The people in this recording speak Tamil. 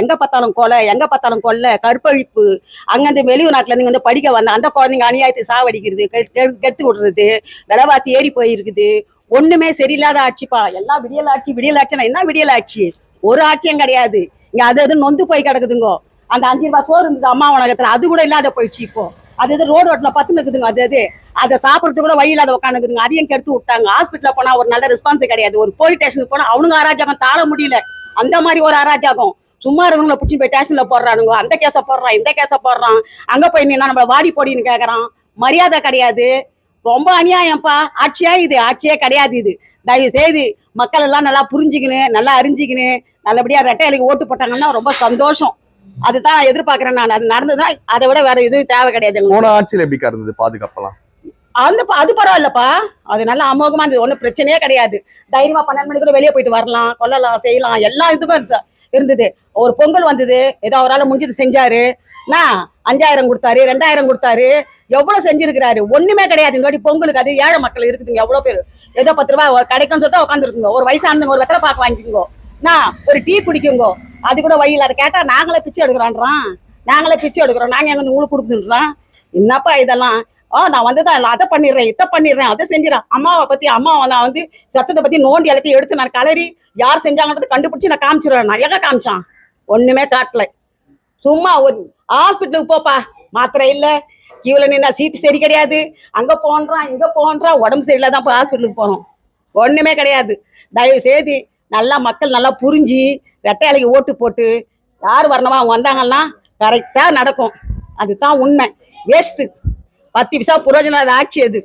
எங்க பார்த்தாலும் கொலை எங்க பார்த்தாலும் கொலை கற்பழிப்பு. அங்கிருந்து வெளிநாட்டுல இருந்து வந்து படிக்க வந்த அந்த குழந்தைங்க அநியாயத்தை சாவடிக்கிறது கெடுத்து விடுறது விலைவாசி ஏறி போயிருக்குது. ஒண்ணுமே சரியில்லாத ஆட்சிப்பா. எல்லாம் விடியல் ஆட்சி விடியல் ஆட்சினா என்ன விடியல் ஆட்சி? ஒரு ஆட்சியும் கிடையாது. இங்க அது அது நொந்து போய் கிடக்குதுங்கோ. அந்த அஞ்சு ரூபாய் சோறு இருந்தது அம்மா உலகத்துல. அது கூட இல்லாத போயிடுச்சு இப்போ. அது இது ரோடு ரோட்ல பத்து நிக்குதுங்க அது அது அதை சாப்பிடறதுக்கு கூட வழி இல்லாத உட்காந்துக்குதுங்க அதையும் கெடுத்து விட்டாங்க. ஹாஸ்பிட்டலில் போனா ஒரு நல்ல ரெஸ்பான்ஸ் கிடையாது. ஒரு போலீஸ் ஸ்டேஷனுக்கு போனா அவனுங்க அராஜகம் தாழ முடியல. அந்த மாதிரி ஒரு அராஜகம். சும்மா இருக்கவங்கள பிடிச்சி போய் ஸ்டேஷன்ல போடுறானுங்க அந்த கேஸை போடுறான் இந்த கேஸை போடுறான். அங்க போய் நின்னா நம்மள வாடி போடின்னு கேக்குறான். மரியாதை கிடையாது. ரொம்ப அநியாயம்ப்பா. ஆட்சியா இது? ஆட்சியே கிடையாது இது. தயவு செய்து மக்கள் எல்லாம் நல்லா புரிஞ்சுக்கின்னு நல்லா அறிஞ்சிக்கின்னு நல்லபடியா ரெட்டையலுக்கு ஓட்டு போட்டாங்கன்னா ரொம்ப சந்தோஷம். அதுதான் எதிர்பார்க்கிறேன் நான். அது நடந்ததுதான் அதை விட வேற எதுவும் தேவை கிடையாது. போன ஆட்சியில் எப்படிக்கா இருந்தது பாதுகாப்பெல்லாம்? அந்த அது பரவாயில்லப்பா. அது நல்லா அமோகமா இருந்தது. ஒன்றும் பிரச்சனையே கிடையாது. தைரியமா பன்னெண்டு மணிக்கு கூட வெளியே போயிட்டு வரலாம் கொல்லலாம் செய்யலாம். எல்லா இதுக்கும் இருந்தது. ஒரு பொங்கல் வந்தது. ஏதோ அவரால் முடிஞ்சது செஞ்சாரு. நான் அஞ்சாயிரம் கொடுத்தாரு ரெண்டாயிரம் கொடுத்தாரு. எவ்வளவு செஞ்சிருக்கிறாரு? ஒண்ணுமே கிடையாது. இந்த வாட்டி பொங்கலுக்கு அது ஏழை மக்கள் இருக்குதுங்க எவ்வளவு பேர். ஏதோ பத்து ரூபாய் கிடைக்கும் சொல்லிட்டு உட்காந்துருக்குங்க ஒரு வயசானவங்க ஒரு வெத்தலை பாக்கு வாங்கிக்கோங்க. நான் ஒரு டீ குடிக்குங்கோ. அது கூட வழியில் அதை கேட்டா நாங்களே பிச்சை எடுக்கிறான்றான். நாங்களே பிச்சை எடுக்கிறோம். நாங்க எங்க உங்களுக்கு கொடுக்குதுன்றான் என்னப்பா இதெல்லாம்? ஆ நான் வந்துதான் அதை பண்ணிடுறேன் இதை பண்ணிடுறேன் அதை செஞ்சிடறேன். அம்மாவை பத்தி அம்மாவை நான் வந்து சத்தத்தை பத்தி நோண்டி எல்லாத்தையும் எடுத்து நான் கலரி யார் செஞ்சாங்கன்றதை கண்டுபிடிச்சி நான் காமிச்சிடுறேன். நான் எங்க காமிச்சான்? ஒண்ணுமே காட்டல. சும்மா ஒரு ஹாஸ்பிட்டலுக்கு போப்பா. மாத்திரை இல்ல. இவ்வளவு நின்னா சீட்டு சரி கிடையாது. அங்க போன்றான் இங்க போன்றான் உடம்பு சரியில்லாதான் போய் ஹாஸ்பிட்டலுக்கு போறோம். ஒண்ணுமே கிடையாது. தயவு செய்து நல்லா மக்கள் நல்லா புரிஞ்சு ரெட்டையாளைக்கு ஓட்டு போட்டு யார் வரணுமா அவங்க வந்தாங்கன்னா கரெக்டா நடக்கும். அதுதான் உண்மை. வேஸ்ட்டு பத்து பைசா புரோஜனம் ஆட்சி அது.